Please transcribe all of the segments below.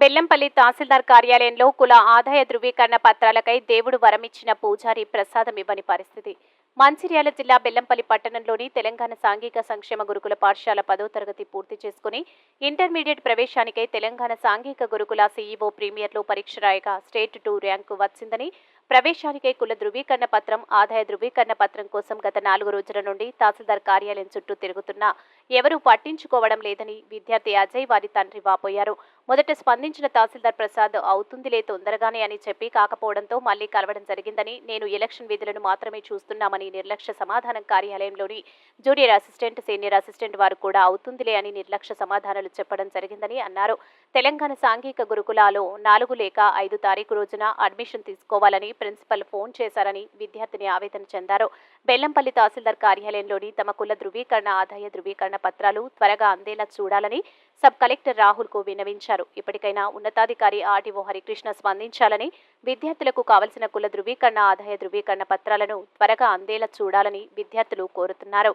బెల్లంపల్లి తహసీల్దార్ కార్యాలయంలో కుల ఆదాయ ధృవీకరణ పత్రాలకై దేవుడు వరమిచ్చిన పూజారి ప్రసాదం ఇవ్వని పరిస్థితి. మంచిర్యాల జిల్లా బెల్లంపల్లి పట్టణంలోని తెలంగాణ సాంఘిక సంక్షేమ గురుకుల పాఠశాల పదో తరగతి పూర్తి చేసుకుని ఇంటర్మీడియట్ ప్రవేశానికై తెలంగాణ సాంఘిక గురుకుల సీఈఓ ప్రీమియర్లో పరీక్ష రాయగా స్టేట్ టూ ర్యాంకు వచ్చిందని ప్రవేశానికై కుల ధృవీకరణ పత్రం ఆదాయ ధృవీకరణ పత్రం కోసం గత నాలుగు రోజుల నుండి తహసీల్దార్ కార్యాలయం చుట్టూ తిరుగుతున్నా ఎవరూ పట్టించుకోవడం లేదని విద్యార్థి అజయ్ వారి తండ్రి వాపోయారు. మొదట స్పందించిన తహసీల్దార్ ప్రసాద్ అవుతుందిలే తొందరగానే అని చెప్పి కాకపోవడంతో మళ్ళీ కలవడం జరిగిందని నేను ఎలక్షన్ విధులను మాత్రమే చూస్తున్నామని నిర్లక్ష్య సమాధానం కార్యాలయంలోని జూనియర్ అసిస్టెంట్ సీనియర్ అసిస్టెంట్ వారు కూడా అవుతుందిలే అని నిర్లక్ష్య సమాధానాలు చెప్పడం జరిగిందని అన్నారు. తెలంగాణ సాంఘిక గురుకులాలో నాలుగు లేక ఐదు తారీఖు రోజున అడ్మిషన్ తీసుకోవాలని ప్రిన్సిపల్ ఫోన్ చేశారని విద్యార్థిని ఆవేదన చెందారు. బెల్లంపల్లి తహసీల్దార్ కార్యాలయంలోని తమ కుల ధృవీకరణ ఆదాయ ధృవీకరణ పత్రాలు త్వరగా అందేలా చూడాలని సబ్ కలెక్టర్ రాహుల్కు విన్నవించారు. ఇప్పటికైనా ఉన్నతాధికారి ఆర్టీఓ హరికృష్ణ స్పందించాలని విద్యార్థులకు కావలసిన కుల ధృవీకరణ ఆదాయ ధృవీకరణ పత్రాలను త్వరగా అందేలా చూడాలని విద్యార్థులు కోరుతున్నారు.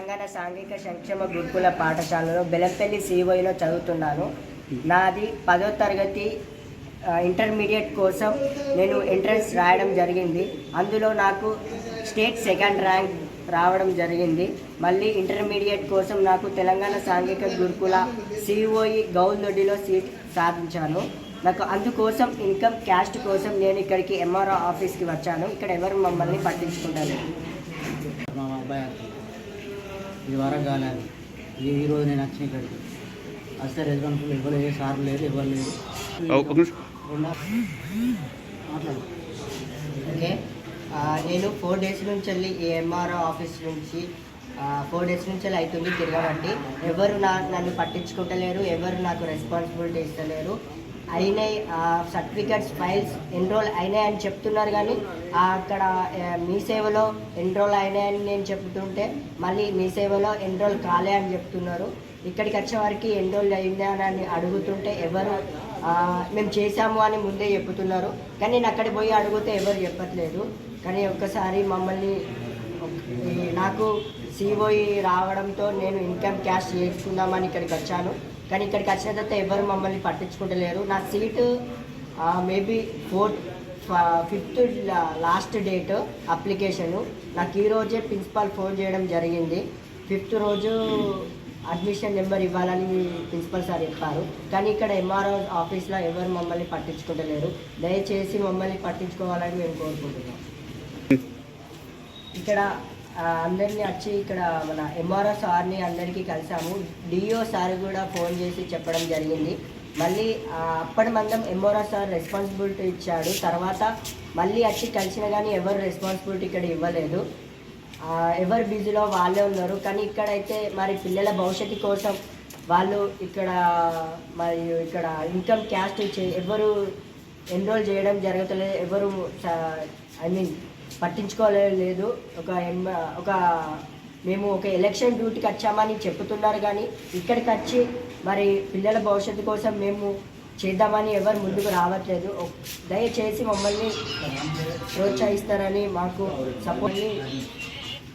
తెలంగాణ సాంఘిక సంక్షేమ గురుకుల పాఠశాలలో బెలంపల్లి సిఓయిలో చదువుతున్నాను. నాది పదో తరగతి ఇంటర్మీడియట్ కోసం నేను ఎంట్రన్స్ రాయడం జరిగింది. అందులో నాకు స్టేట్ సెకండ్ ర్యాంక్ రావడం జరిగింది. మళ్ళీ ఇంటర్మీడియట్ కోసం నాకు తెలంగాణ సాంఘిక గురుకుల సిఓఈ గౌల్దొడ్డిలో సీట్ సాధించాను. నాకు అందుకోసం ఇన్కమ్ క్యాస్ట్ కోసం నేను ఇక్కడికి ఎంఆర్ఓ ఆఫీస్కి వచ్చాను. ఇక్కడ ఎవరు మమ్మల్ని పట్టించుకుంటారు? మా అబ్బాయి అంతే ఇది ఈరోజు నేను వచ్చిన ఇక్కడికి. వస్తే రెస్పాన్సిబుల్ ఎవరు ఏ సార్ లేరు ఎవరు లేరు మాట్లాడు ఓకే. నేను ఫోర్ డేస్ నుంచి వెళ్ళి ఈ ఎంఆర్ఓ ఆఫీస్ నుంచి ఫోర్ డేస్ నుంచి వెళ్ళి అవుతుంది తిరగబట్టి ఎవరు నా నన్ను పట్టించుకుంటలేరు ఎవరు నాకు రెస్పాన్సిబిలిటీ ఇస్తలేరు. అయినాయి. సర్టిఫికెట్స్ ఫైల్స్ ఎన్రోల్ అయినాయి అని చెప్తున్నారు కానీ అక్కడ మీ సేవలో ఎన్రోల్ అయినాయని నేను చెప్తుంటే మళ్ళీ మీ సేవలో ఎన్రోల్ కాలే అని చెప్తున్నారు. ఇక్కడికి వచ్చే వారికి ఎన్రోల్ అయిందా అని అడుగుతుంటే ఎవరు మేము చేశాము అని ముందే చెప్తున్నారు. కానీ నేను అక్కడికి పోయి అడిగితే ఎవరు చెప్పట్లేదు. కానీ ఒక్కసారి మమ్మల్ని నాకు సిఓఈ రావడంతో నేను ఇన్కమ్ క్యాష్ చేసుకుందామని ఇక్కడికి వచ్చాను. కానీ ఇక్కడికి వచ్చిన తర్వాత ఎవరు మమ్మల్ని పట్టించుకుంటలేరు. నా seat maybe fourth fifth last date application. నాకు ఈ రోజే ప్రిన్సిపాల్ ఫోన్ చేయడం జరిగింది. ఫిఫ్త్ రోజు అడ్మిషన్ నెంబర్ ఇవ్వాలని ప్రిన్సిపల్ సార్ చెప్పారు. కానీ ఇక్కడ ఎంఆర్ఓ ఆఫీస్లో ఎవరు మమ్మల్ని పట్టించుకుంటలేరు. దయచేసి మమ్మల్ని పట్టించుకోవాలని మేము కోరుకుంటున్నాం. ఇక్కడ అందరినీ వచ్చి ఇక్కడ మన ఎంఆర్ఓ సార్ని అందరికీ కలిసాము. డిఓ సార్ కూడా ఫోన్ చేసి చెప్పడం జరిగింది. మళ్ళీ అప్పటి మందం ఎంఆర్ఓ సార్ రెస్పాన్సిబిలిటీ ఇచ్చాడు. తర్వాత మళ్ళీ వచ్చి కలిసినా కానీ ఎవరు రెస్పాన్సిబిలిటీ ఇక్కడ ఇవ్వలేదు. ఎవరు బిజీలో వాళ్ళే ఉన్నారు. కానీ ఇక్కడైతే మరి పిల్లల భవిష్యత్తు కోసం వాళ్ళు ఇక్కడ మరియు ఇక్కడ ఇన్కమ్ క్యాస్ట్ ఇచ్చే ఎవరు ఎన్రోల్ చేయడం జరగట్లేదు ఎవరు ఐ మీన్ పట్టించుకోలేదు ఒక ఎం ఒక మేము ఒక ఎలక్షన్ డ్యూటీకి వచ్చామని చెప్తున్నారు కానీ ఇక్కడికి వచ్చి మరి పిల్లల భవిష్యత్తు కోసం మేము చేద్దామని ఎవరు ముందుకు రావట్లేదు. దయచేసి మమ్మల్ని ప్రోత్సహిస్తారని మాకు సపోర్ట్ని